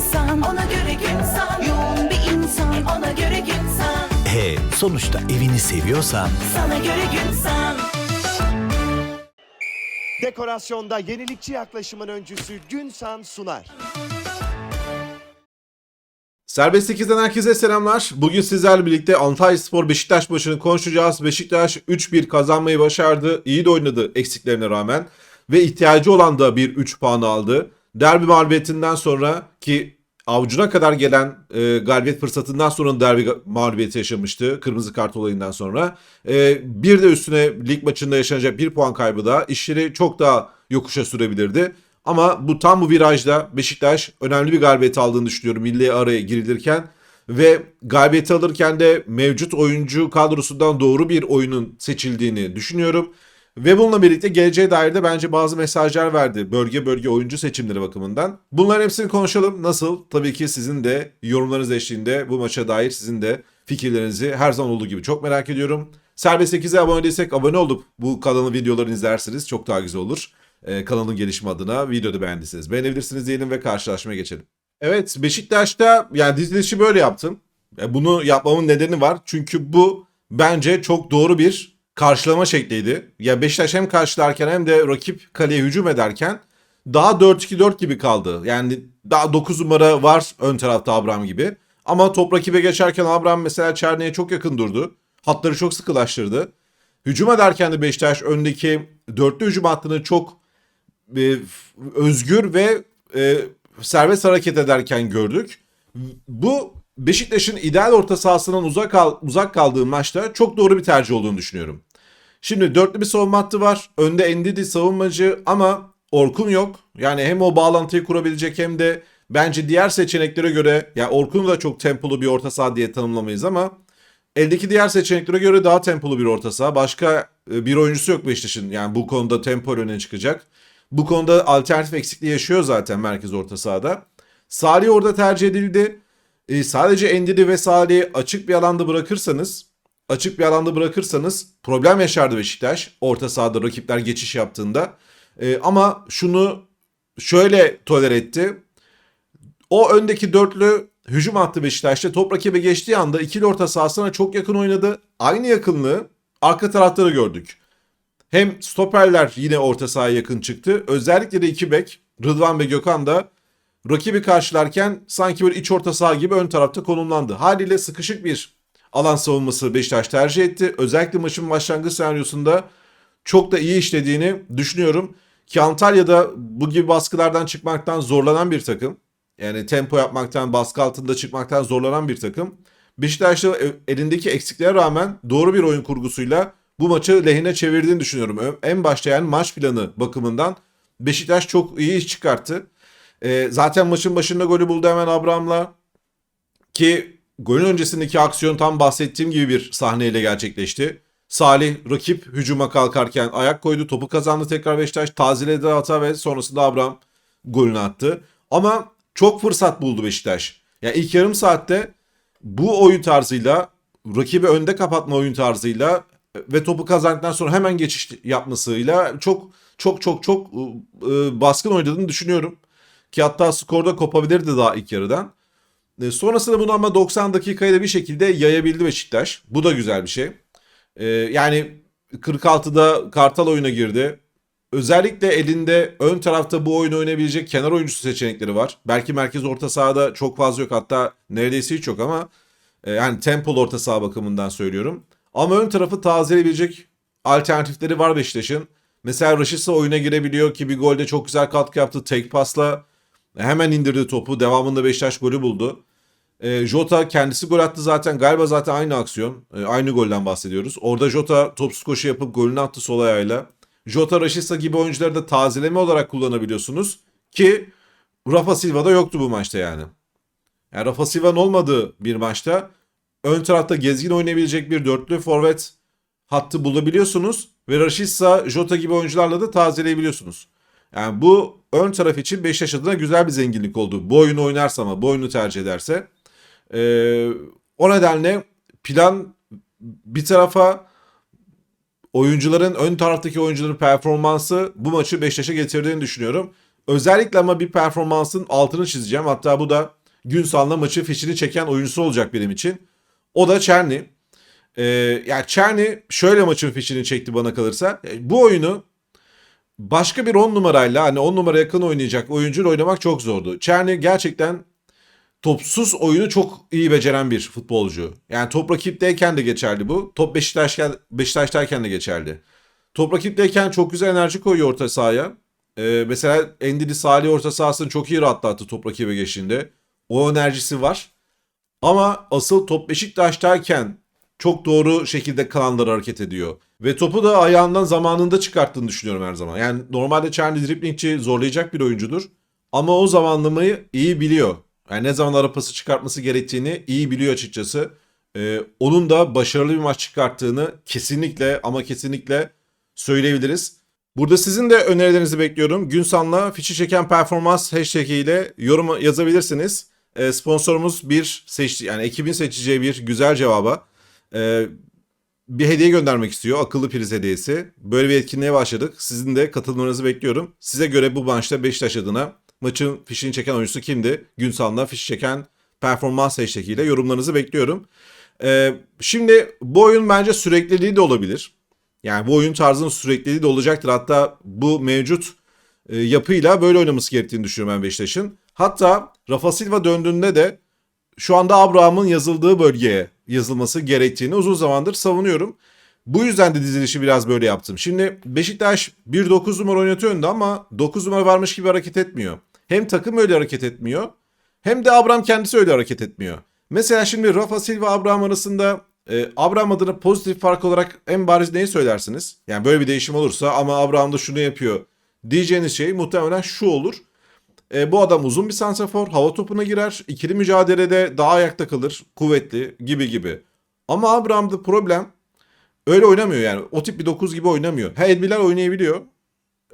insan Ona göre gün san Yoğun bir insan Ona göre gün san E sonuçta evini seviyorsan Sana göre gün san Dekorasyonda yenilikçi yaklaşımın öncüsü Günsan sunar. Serbest 8'den herkese selamlar. Bugün sizlerle birlikte Antalya Spor Beşiktaş maçını konuşacağız. Beşiktaş 3-1 kazanmayı başardı. İyi de oynadı eksiklerine rağmen. Ve ihtiyacı olan da bir 3 puanı aldı. Derbi mağlubiyetinden sonra ki avucuna kadar gelen e, galibiyet fırsatından sonra derbi mağlubiyeti yaşamıştı. Kırmızı kart olayından sonra. E, bir de üstüne lig maçında yaşanacak bir puan kaybı da işleri çok daha yokuşa sürebilirdi. Ama bu tam bu virajda Beşiktaş önemli bir galibiyet aldığını düşünüyorum milli araya girilirken. Ve galibiyeti alırken de mevcut oyuncu kadrosundan doğru bir oyunun seçildiğini düşünüyorum. Ve bununla birlikte geleceğe dair de bence bazı mesajlar verdi bölge bölge oyuncu seçimleri bakımından. Bunların hepsini konuşalım. Nasıl? Tabii ki sizin de yorumlarınız eşliğinde bu maça dair sizin de fikirlerinizi her zaman olduğu gibi çok merak ediyorum. Serbest 8'e abone değilsek abone olup bu kanalın videolarını izlerseniz çok daha güzel olur. Ee, kanalın gelişimi adına videoda beğendiyseniz beğenebilirsiniz diyelim ve karşılaşmaya geçelim. Evet Beşiktaş'ta yani dizilişi böyle yaptım. E, Bunu yapmamın nedeni var. Çünkü bu bence çok doğru bir karşılama şekliydi. Ya Beşiktaş hem karşılarken hem de rakip kaleye hücum ederken daha 4-2-4 gibi kaldı. Yani daha 9 numara var ön tarafta Abraham gibi. Ama top rakibe geçerken Abraham mesela Çerne'ye çok yakın durdu. Hatları çok sıkılaştırdı. Hücum ederken de Beşiktaş öndeki dörtlü hücum hattını çok e, özgür ve e, serbest hareket ederken gördük. Bu Beşiktaş'ın ideal orta sahasından uzak kal- uzak kaldığı maçta çok doğru bir tercih olduğunu düşünüyorum. Şimdi dörtlü bir savunma hattı var. Önde Endidi savunmacı ama Orkun yok. Yani hem o bağlantıyı kurabilecek hem de bence diğer seçeneklere göre ya Orkun'u da çok tempolu bir orta saha diye tanımlamayız ama eldeki diğer seçeneklere göre daha tempolu bir orta saha. Başka e, bir oyuncusu yok Beşiktaş'ın. Yani bu konuda tempo öne çıkacak. Bu konuda alternatif eksikliği yaşıyor zaten merkez orta sahada. Salih orada tercih edildi. E, sadece Endidi ve Salih'i açık bir alanda bırakırsanız açık bir alanda bırakırsanız problem yaşardı Beşiktaş. Orta sahada rakipler geçiş yaptığında. E, ama şunu şöyle toler etti. O öndeki dörtlü hücum attı Beşiktaş'ta. Top rakibe geçtiği anda ikili orta sahasına çok yakın oynadı. Aynı yakınlığı arka tarafta gördük. Hem stoperler yine orta sahaya yakın çıktı. Özellikle de iki bek Rıdvan ve Gökhan da rakibi karşılarken sanki bir iç orta saha gibi ön tarafta konumlandı. Haliyle sıkışık bir alan savunması Beşiktaş tercih etti. Özellikle maçın başlangıç senaryosunda çok da iyi işlediğini düşünüyorum. Ki Antalya'da bu gibi baskılardan çıkmaktan zorlanan bir takım. Yani tempo yapmaktan, baskı altında çıkmaktan zorlanan bir takım. Beşiktaş'ta elindeki eksiklere rağmen doğru bir oyun kurgusuyla bu maçı lehine çevirdiğini düşünüyorum. En başta yani maç planı bakımından Beşiktaş çok iyi iş çıkarttı. Ee, zaten maçın başında golü buldu hemen Abraham'la. Ki golün öncesindeki aksiyon tam bahsettiğim gibi bir sahneyle gerçekleşti. Salih rakip hücuma kalkarken ayak koydu. Topu kazandı tekrar Beşiktaş. Tazeledi hata ve sonrasında Abraham golünü attı. Ama çok fırsat buldu Beşiktaş. Yani ilk yarım saatte bu oyun tarzıyla rakibi önde kapatma oyun tarzıyla ve topu kazandıktan sonra hemen geçiş yapmasıyla çok çok çok çok e, baskın oynadığını düşünüyorum. Ki hatta skorda kopabilirdi daha ilk yarıdan. E, sonrasında bunu ama 90 dakikayı da bir şekilde yayabildi Beşiktaş. Bu da güzel bir şey. E, yani 46'da Kartal oyuna girdi. Özellikle elinde ön tarafta bu oyunu oynayabilecek kenar oyuncusu seçenekleri var. Belki merkez orta sahada çok fazla yok hatta neredeyse hiç yok ama e, yani tempolu orta saha bakımından söylüyorum. Ama ön tarafı tazeleyebilecek alternatifleri var Beşiktaş'ın. Mesela Rashica oyuna girebiliyor ki bir golde çok güzel katkı yaptı. Tek pasla hemen indirdi topu. Devamında Beşiktaş golü buldu. E, Jota kendisi gol attı zaten. Galiba zaten aynı aksiyon. E, aynı golden bahsediyoruz. Orada Jota topsuz koşu yapıp golünü attı sol ayağıyla. Jota, Rashica gibi oyuncuları da tazeleme olarak kullanabiliyorsunuz. Ki Rafa Silva'da yoktu bu maçta yani. Yani Rafa Silva'nın olmadığı bir maçta ön tarafta gezgin oynayabilecek bir dörtlü forvet hattı bulabiliyorsunuz. Ve Rashica, Jota gibi oyuncularla da tazeleyebiliyorsunuz. Yani bu ön taraf için Beşiktaş adına güzel bir zenginlik oldu. Bu oyunu oynarsa ama bu oyunu tercih ederse. Ee, o nedenle plan bir tarafa oyuncuların ön taraftaki oyuncuların performansı bu maçı Beşiktaş'a getirdiğini düşünüyorum. Özellikle ama bir performansın altını çizeceğim. Hatta bu da Günsal'la maçı fişini çeken oyuncusu olacak benim için. O da Çerni. Ee, yani Çerni şöyle maçın fişini çekti bana kalırsa. E, Bu oyunu başka bir 10 numarayla hani 10 numara yakın oynayacak oyuncuyla oynamak çok zordu. Çerni gerçekten topsuz oyunu çok iyi beceren bir futbolcu. Yani top rakipteyken de geçerli bu. Top Beşiktaş'ken, Beşiktaş'tayken de geçerli. Top rakipteyken çok güzel enerji koyuyor orta sahaya. Ee, mesela Endidi Salih orta sahasını çok iyi rahatlattı top rakibe geçtiğinde. O enerjisi var. Ama asıl top Beşiktaş'tayken çok doğru şekilde kanalları hareket ediyor. Ve topu da ayağından zamanında çıkarttığını düşünüyorum her zaman. Yani normalde Charlie driplingçi zorlayacak bir oyuncudur. Ama o zamanlamayı iyi biliyor. Yani ne zaman ara pası çıkartması gerektiğini iyi biliyor açıkçası. Ee, onun da başarılı bir maç çıkarttığını kesinlikle ama kesinlikle söyleyebiliriz. Burada sizin de önerilerinizi bekliyorum. Günsan'la fişi çeken performans hashtag ile yorum yazabilirsiniz. Ee, sponsorumuz bir seçti yani ekibin seçeceği bir güzel cevaba e, bir hediye göndermek istiyor. Akıllı priz hediyesi. Böyle bir etkinliğe başladık. Sizin de katılmanızı bekliyorum. Size göre bu maçta Beşiktaş adına maçın fişini çeken oyuncusu kimdi? Günsal'la fişi çeken performans hashtag ile yorumlarınızı bekliyorum. Ee, şimdi bu oyun bence sürekliliği de olabilir. Yani bu oyun tarzının sürekliliği de olacaktır. Hatta bu mevcut e, yapıyla böyle oynaması gerektiğini düşünüyorum ben Beşiktaş'ın. Hatta Rafa Silva döndüğünde de şu anda Abraham'ın yazıldığı bölgeye yazılması gerektiğini uzun zamandır savunuyorum. Bu yüzden de dizilişi biraz böyle yaptım. Şimdi Beşiktaş 1-9 numara oynatıyor önde ama 9 numara varmış gibi hareket etmiyor. Hem takım öyle hareket etmiyor hem de Abraham kendisi öyle hareket etmiyor. Mesela şimdi Rafa Silva Abraham arasında e, Abraham adına pozitif fark olarak en bariz neyi söylersiniz? Yani böyle bir değişim olursa ama Abraham da şunu yapıyor diyeceğiniz şey muhtemelen şu olur. E, bu adam uzun bir santrafor, hava topuna girer, ikili mücadelede daha ayakta kalır, kuvvetli gibi gibi. Ama Abraham'da problem öyle oynamıyor yani. O tip bir 9 gibi oynamıyor. Ha Edbiler oynayabiliyor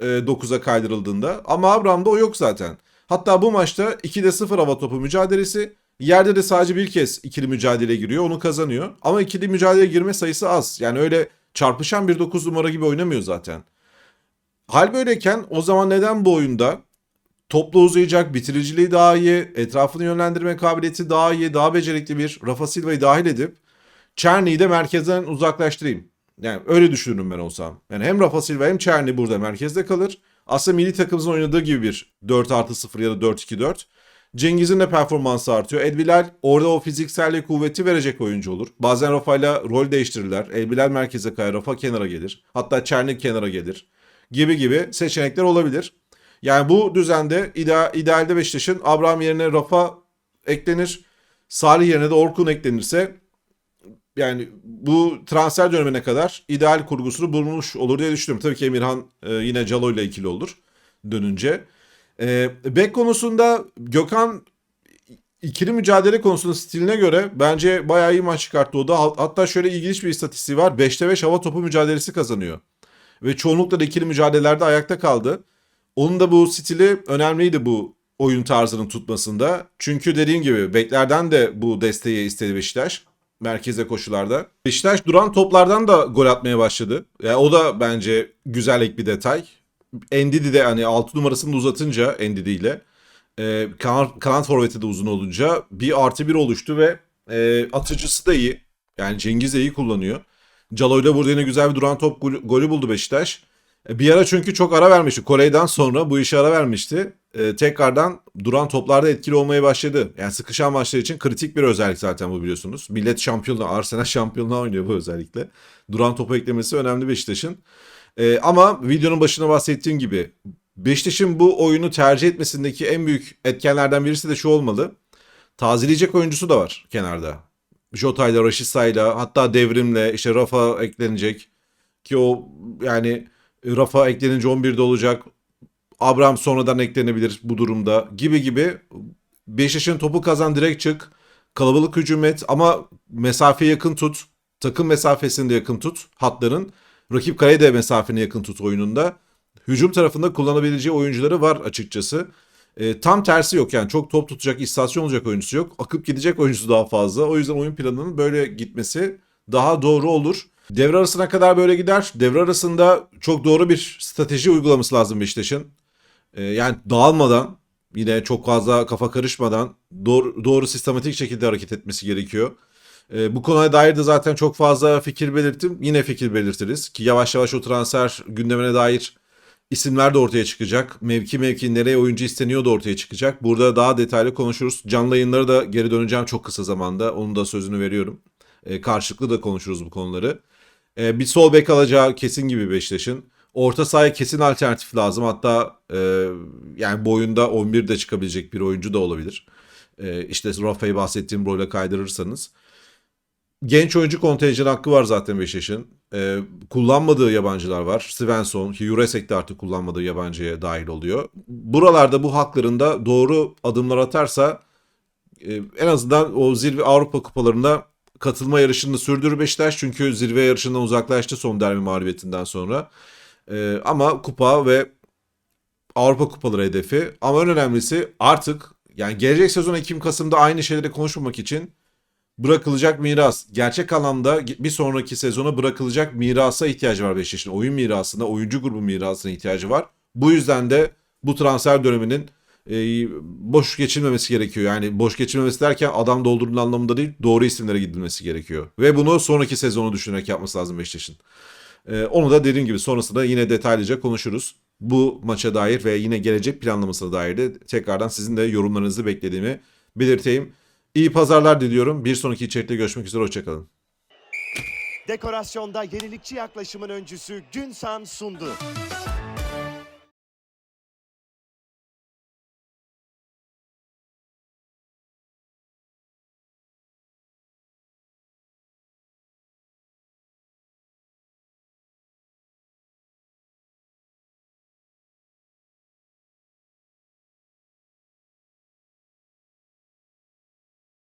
e, 9'a kaydırıldığında ama Abraham'da o yok zaten. Hatta bu maçta 2'de 0 hava topu mücadelesi. Yerde de sadece bir kez ikili mücadele giriyor. Onu kazanıyor. Ama ikili mücadele girme sayısı az. Yani öyle çarpışan bir 9 numara gibi oynamıyor zaten. Hal böyleyken o zaman neden bu oyunda toplu uzayacak, bitiriciliği daha iyi, etrafını yönlendirme kabiliyeti daha iyi, daha becerikli bir Rafa Silva'yı dahil edip Çerni'yi de merkezden uzaklaştırayım. Yani öyle düşünürüm ben olsam. Yani hem Rafa Silva hem Çerni burada merkezde kalır. Aslında milli takımımızın oynadığı gibi bir 4 artı 0 ya da 4-2-4. Cengiz'in de performansı artıyor. Elbilal orada o fizikselliği kuvveti verecek oyuncu olur. Bazen Rafa'yla rol değiştirirler. Elbilal merkeze kayar, Rafa kenara gelir. Hatta Çerni kenara gelir. Gibi gibi seçenekler olabilir. Yani bu düzende ide- idealde Beşiktaş'ın Abraham yerine Rafa eklenir. Salih yerine de Orkun eklenirse yani bu transfer dönemine kadar ideal kurgusunu bulmuş olur diye düşünüyorum. Tabii ki Emirhan e, yine Calo ile ikili olur dönünce. E, bek konusunda Gökhan ikili mücadele konusunda stiline göre bence bayağı iyi maç çıkarttı o da. Hatta şöyle ilginç bir istatistiği var. 5'te 5 hava topu mücadelesi kazanıyor. Ve çoğunlukla da ikili mücadelelerde ayakta kaldı. Onun da bu stili önemliydi bu oyun tarzının tutmasında. Çünkü dediğim gibi beklerden de bu desteği istedi Beşiktaş. Merkeze koşularda. Beşiktaş duran toplardan da gol atmaya başladı. Yani o da bence güzel ek bir detay. Endidi de hani 6 numarasını uzatınca Endidi ile e, kanat, forveti de uzun olunca bir artı bir oluştu ve e, atıcısı da iyi. Yani Cengiz de iyi kullanıyor. Calo ile burada yine güzel bir duran top golü, golü buldu Beşiktaş. E, Bir ara çünkü çok ara vermişti. Kore'den sonra bu işe ara vermişti. E, tekrardan duran toplarda etkili olmaya başladı. Yani sıkışan maçlar için kritik bir özellik zaten bu biliyorsunuz. Millet şampiyonluğu, Arsenal şampiyonluğu oynuyor bu özellikle. Duran topu eklemesi önemli Beşiktaş'ın. E, ama videonun başına bahsettiğim gibi Beşiktaş'ın bu oyunu tercih etmesindeki en büyük etkenlerden birisi de şu olmalı. Tazeleyecek oyuncusu da var kenarda. Jota'yla, Raşisa'yla hatta Devrim'le işte Rafa eklenecek. Ki o yani Rafa eklenince 11'de olacak. Abraham sonradan eklenebilir bu durumda gibi gibi. Beşiktaş'ın topu kazan direkt çık. Kalabalık hücum et ama mesafeye yakın tut. Takım mesafesini de yakın tut hatların. Rakip kaleye de mesafeni yakın tut oyununda. Hücum tarafında kullanabileceği oyuncuları var açıkçası. E, tam tersi yok yani çok top tutacak, istasyon olacak oyuncusu yok. Akıp gidecek oyuncusu daha fazla. O yüzden oyun planının böyle gitmesi daha doğru olur. Devre arasına kadar böyle gider. Devre arasında çok doğru bir strateji uygulaması lazım Beşiktaş'ın. Ee, yani dağılmadan yine çok fazla kafa karışmadan doğru, doğru sistematik şekilde hareket etmesi gerekiyor. Ee, bu konuya dair de zaten çok fazla fikir belirttim. Yine fikir belirtiriz ki yavaş yavaş o transfer gündemine dair isimler de ortaya çıkacak. Mevki mevki nereye oyuncu isteniyor da ortaya çıkacak. Burada daha detaylı konuşuruz. Canlı yayınlara da geri döneceğim çok kısa zamanda. Onun da sözünü veriyorum. Ee, karşılıklı da konuşuruz bu konuları. Ee, bir sol bek alacağı kesin gibi Beşiktaş'ın. Orta sahaya kesin alternatif lazım. Hatta e, yani boyunda 11 de çıkabilecek bir oyuncu da olabilir. E, işte Rafa'yı bahsettiğim role kaydırırsanız. Genç oyuncu kontenjanı hakkı var zaten Beşiktaş'ın. E, kullanmadığı yabancılar var. Svensson, Juresek de artık kullanmadığı yabancıya dahil oluyor. Buralarda bu haklarında doğru adımlar atarsa e, en azından o zirve Avrupa kupalarında katılma yarışını sürdürür Beşiktaş. Çünkü zirve yarışından uzaklaştı son derbi mağlubiyetinden sonra. Ee, ama kupa ve Avrupa kupaları hedefi. Ama en önemlisi artık yani gelecek sezon Ekim-Kasım'da aynı şeyleri konuşmamak için bırakılacak miras. Gerçek anlamda bir sonraki sezona bırakılacak mirasa ihtiyacı var Beşiktaş'ın. Oyun mirasına, oyuncu grubu mirasına ihtiyacı var. Bu yüzden de bu transfer döneminin e, boş geçilmemesi gerekiyor. Yani boş geçilmemesi derken adam doldurduğun anlamında değil, doğru isimlere gidilmesi gerekiyor. Ve bunu sonraki sezonu düşünerek yapması lazım Beşiktaş'ın. Ee, onu da dediğim gibi sonrasında yine detaylıca konuşuruz. Bu maça dair ve yine gelecek planlamasına dair de tekrardan sizin de yorumlarınızı beklediğimi belirteyim. İyi pazarlar diliyorum. Bir sonraki içerikte görüşmek üzere. Hoşçakalın. Dekorasyonda yenilikçi yaklaşımın öncüsü Günsan sundu.